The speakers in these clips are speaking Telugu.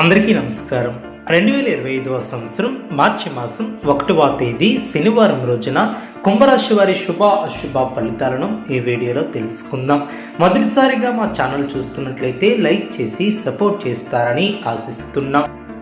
అందరికీ నమస్కారం. రెండు వేల ఇరవై ఐదవ సంవత్సరం మార్చి మాసం ఒకటవ తేదీ శనివారం రోజున కుంభరాశి వారి శుభ అశుభ ఫలితాలను ఈ వీడియోలో తెలుసుకుందాం. మొదటిసారిగా మా ఛానల్ చూస్తున్నట్లయితే లైక్ చేసి సపోర్ట్ చేస్తారని ఆశిస్తున్నాం.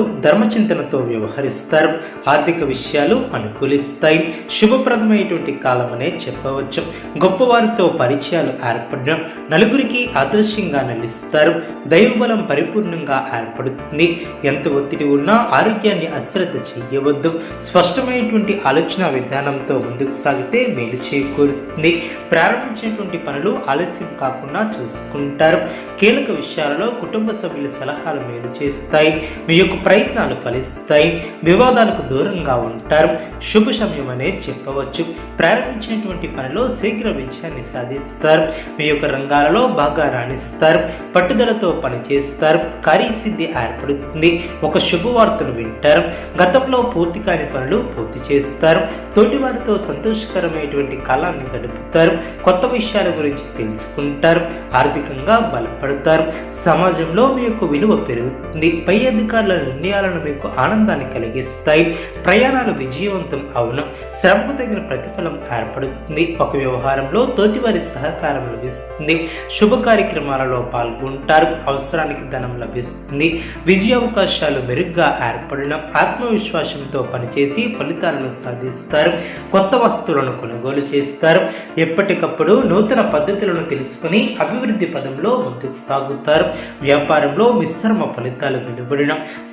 ధర్మచింతనతో వ్యవహరిస్తారు. ఆర్థిక విషయాలు అనుకూలిస్తాయి. శుభప్రదమైనటువంటి కాలమనే చెప్పవచ్చు. గొప్పవారితో పరిచయాలు ఏర్పడడం నలుగురికి ఆదర్శంగా నిలుస్తారు. దైవబలం పరిపూర్ణంగా ఏర్పడుతుంది. ఎంత ఒత్తిడి ఉన్నా ఆరోగ్యాన్ని అశ్రద్ధ చేయవద్దు. స్పష్టమైనటువంటి ఆలోచన విధానంతో ముందుకు సాగితే మేలు చేకూరుతుంది. ప్రారంభించినటువంటి పనులు ఆలస్యం కాకుండా చూసుకుంటారు. కీలక విషయాలలో కుటుంబ సభ్యుల సలహాలు మేలు చేస్తాయి. మీ యొక్క ప్రయత్నాలు ఫలిస్తాయి. వివాదాలకు దూరంగా ఉంటారు. శుభ సమయం అనేది చెప్పవచ్చు. ప్రారంభించినటువంటి పనిలో శీఘ్ర విజయాన్ని సాధిస్తారు. మీ యొక్క రంగాలలో బాగా రాణిస్తారు. పట్టుదలతో పనిచేస్తారు. కార్యసిద్ధి ఏర్పడుతుంది. ఒక శుభవార్తను వింటారు. గతంలో పూర్తి కాని పనులు పూర్తి చేస్తారు. తోటివారితో సంతోషకరమైనటువంటి కాలాన్ని గడుపుతారు. కొత్త విషయాల గురించి తెలుసుకుంటారు. ఆర్థికంగా బలపడతారు. సమాజంలో మీ యొక్క విలువ పెరుగుతుంది. పై అధికారుల నిర్ణయాలను మీకు ఆనందాన్ని కలిగిస్తాయి. ప్రయాణాలు విజయవంతం అవును. శ్రమకు తగిన ప్రతిఫలం ఏర్పడుతుంది. ఒక వ్యవహారంలో తోటివారి సహకారం లభిస్తుంది. శుభ కార్యక్రమాలలో పాల్గొంటారు. అవసరానికి ధనం లభిస్తుంది. విజయ అవకాశాలు మెరుగ్గా ఏర్పడడం ఆత్మవిశ్వాసంతో పనిచేసి ఫలితాలను సాధిస్తారు. కొత్త వస్తువులను కొనుగోలు చేస్తారు. ఎప్పటికప్పుడు నూతన పద్ధతులను తెలుసుకుని అభివృద్ధి పదంలో ముందుకు సాగుతారు. వ్యాపారంలో మిశ్రమ ఫలితాలు వెలువడిన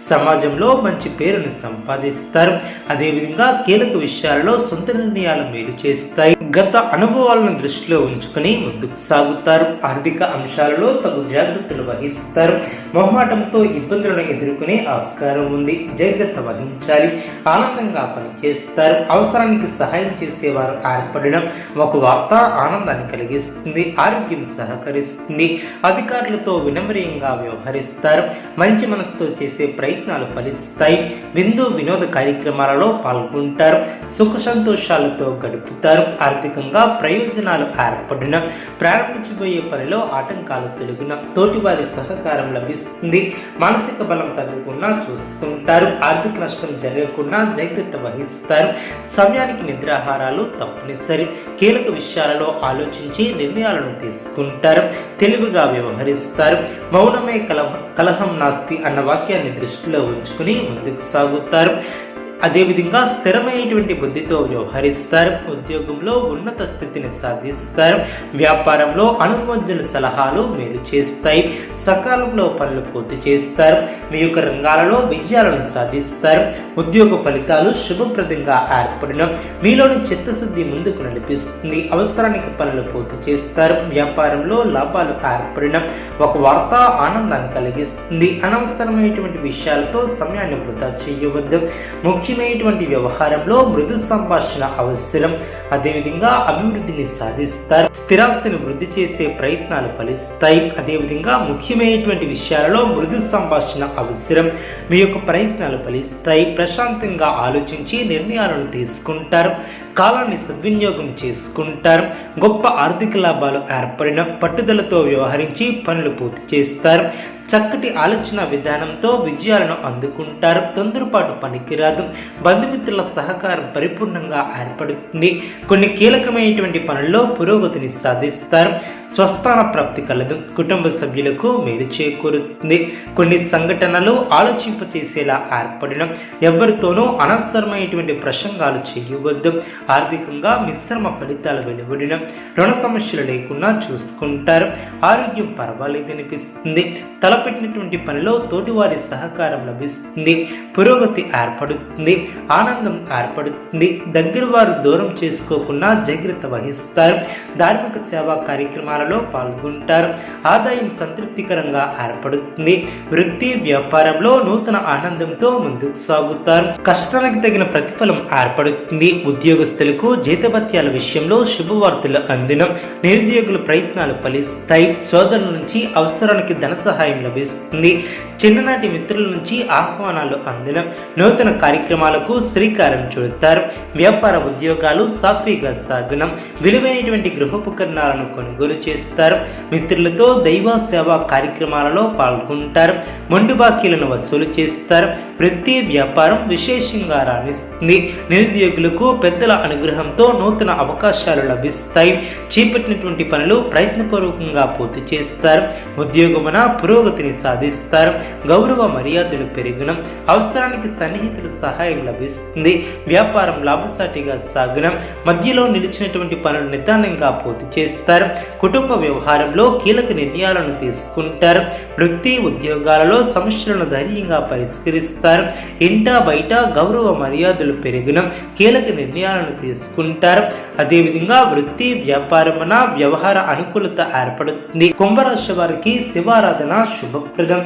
సమాజంలో మంచి పేరును సంపాదిస్తారు. అదేవిధంగా కీలక విషయాలలో సొంత నిర్ణయాలు మేలు చేస్తాయి. గత అనుభవాలను దృష్టిలో ఉంచుకుని ముందుకు సాగుతారు. ఆర్థిక అంశాలలో తగు జాగ్రత్తలు వహిస్తారు. మొహమాటంతో ఇబ్బందులను ఎదుర్కొనే ఆస్కారం ఉంది. జాగ్రత్త వహించాలి. ఆనందంగా పనిచేస్తారు. అవసరానికి సహాయం చేసేవారు ఏర్పడడం ఒక వార్త ఆనందాన్ని కలిగిస్తుంది. ఆరోగ్యం సహకరిస్తుంది. అధికారులతో వినమ్రీయంగా వ్యవహరిస్తారు. మంచి మనసుతో చేసే ప్రయత్నాలు ఫలిస్తాయి. విందు వినోద కార్యక్రమాలలో పాల్గొంటారు. సుఖ సంతోషాలతో గడుపుతారు. ఆర్థికంగా ప్రయోజనాలు ఏర్పడిన ప్రారంభించబోయే పనిలో ఆటంకాలు తొలగిన తోటివారి సహకారం లభిస్తుంది. మానసిక బలం తగ్గకుండా చూసుకుంటారు. ఆర్థిక నష్టం జరగకుండా జాగ్రత్త వహిస్తారు. సమయానికి నిద్రాహారాలు తప్పనిసరి. కీలక విషయాలలో ఆలోచించి నిర్ణయాలను తీసుకుంటారు. తెలివిగా వ్యవహరిస్తారు. మౌనమే కల కలహం నాస్తి అన్న వాక్యాన్ని దృష్టిలో ఉంచుకుని ముందుకు సాగుతారు. అదేవిధంగా స్థిరమైనటువంటి బుద్ధితో వ్యవహరిస్తారు ఉద్యోగంలో ఉన్నత స్థితిని సాధిస్తారు. వ్యాపారంలో అనుమోజన సలహాలు మేలు చేస్తాయి. సకాలంలో పనులు పూర్తి చేస్తారు. మీ యొక్క రంగాలలో విజయాలను సాధిస్తారు. ఉద్యోగ ఫలితాలు శుభప్రదంగా ఏర్పడిన. మీలోని చిత్తశుద్ధి ముందుకు నడిపిస్తుంది. అవసరానికి పనులు పూర్తి చేస్తారు. వ్యాపారంలో లాభాలు ఏర్పడిన. ఒక వార్త ఆనందాన్ని కలిగిస్తుంది. అనవసరమైనటువంటి విషయాలతో సమయాన్ని వృధా చేయవద్దు. ముఖ్యమైనటువంటి వ్యవహారంలో మృదు సంభాషణ అవసరం. అదేవిధంగా అభివృద్ధిని సాధిస్తారు. స్థిరాస్తిని వృద్ధి చేసే ప్రయత్నాలు ఫలిస్తాయి. అదేవిధంగా ముఖ్యమైనటువంటి విషయాలలో మృదు సంభాషణ అవసరం. మీ యొక్క ప్రయత్నాలు ఫలిస్తాయి. ప్రశాంతంగా ఆలోచించి నిర్ణయాలను తీసుకుంటారు. కాలాన్ని సద్వినియోగం చేసుకుంటారు. గొప్ప ఆర్థిక లాభాలు ఏర్పడిన పట్టుదలతో వ్యవహరించి పనులు పూర్తి చేస్తారు. చక్కటి ఆలోచన విధానంతో విజయాలను అందుకుంటారు. తొందరపాటు పనికిరాదు. బంధుమిత్రుల సహకారం పరిపూర్ణంగా ఏర్పడుతుంది. కొన్ని కీలకమైనటువంటి పనుల్లో పురోగతిని సాధిస్తారు. స్వస్థాన ప్రాప్తి కలదు. కుటుంబ సభ్యులకు మేలు చేకూరుతుంది. కొన్ని సంఘటనలు ఆలోచింపచేసేలా ఏర్పడిన. ఎవరితోనూ అనవసరమైనటువంటి ప్రసంగాలు చేయవద్దు. ఆర్థికంగా మిశ్రమ ఫలితాలు వెలువడిన. రుణ సమస్యలు లేకుండా చూసుకుంటారు. ఆరోగ్యం పర్వాలేదనిపిస్తుంది తలపెట్టినటువంటి పనిలో తోటివారి సహకారం లభిస్తుంది. పురోగతి ఏర్పడుతుంది. ఆనందం ఏర్పడుతుంది. దగ్గర వారు దూరం చేసుకోకుండా జాగ్రత్త వహిస్తారు. ధార్మిక సేవా కార్యక్రమాలు కార్యక్రమాలలో పాల్గొంటారు. ఆదాయం సంతృప్తికరంగా ఏర్పడుతుంది. వృత్తి వ్యాపారంలో నూతన ఆనందంతో ముందుకు సాగుతారు. కష్టానికి తగిన ప్రతిఫలం ఏర్పడుతుంది. ఉద్యోగస్తులకు జీతభత్యాల విషయంలో శుభవార్తలు అందినం. నిరుద్యోగుల ప్రయత్నాలు ఫలిస్తాయి. సోదరుల నుంచి అవసరానికి ధన సహాయం లభిస్తుంది. చిన్ననాటి మిత్రుల నుంచి ఆహ్వానాలు అందిన నూతన కార్యక్రమాలకు శ్రీకారం చుడతారు. వ్యాపార ఉద్యోగాలు సాఫీగా సాగునం విలువైనటువంటి గృహోపకరణాలను కొనుగోలు చేస్తారు. మిత్రులతో దైవ సేవా కార్యక్రమాలలో పాల్గొంటారు. మొండి బాకీలను వసూలు చేస్తారు. వృత్తి వ్యాపారం విశేషంగా రాణిస్తుంది. నిరుద్యోగులకు పెద్దల అనుగ్రహంతో నూతన అవకాశాలు లభిస్తాయి. చేపట్టినటువంటి పనులు ప్రయత్నపూర్వకంగా పూర్తి చేస్తారు. ఉద్యోగమున పురోగతిని సాధిస్తారు. గౌరవ మర్యాదలు పెరుగునం అవసరానికి సన్నిహితుల సహాయం లభిస్తుంది. వ్యాపారం లాభసాటిగా సాగనం మధ్యలో నిలిచినటువంటి పనులు నిదానంగా పూర్తి చేస్తారు. కుటుంబ వ్యవహారంలో కీలక నిర్ణయాలను తీసుకుంటారు. వృత్తి ఉద్యోగాలలో సమస్యలను ధైర్యంగా పరిష్కరిస్తారు. ఇంట బయట గౌరవ మర్యాదలు పెరుగునం కీలక నిర్ణయాలను తీసుకుంటారు. అదేవిధంగా వృత్తి వ్యాపారమున వ్యవహార అనుకూలత ఏర్పడుతుంది. కుంభరాశి వారికి శివారాధన శుభప్రదం.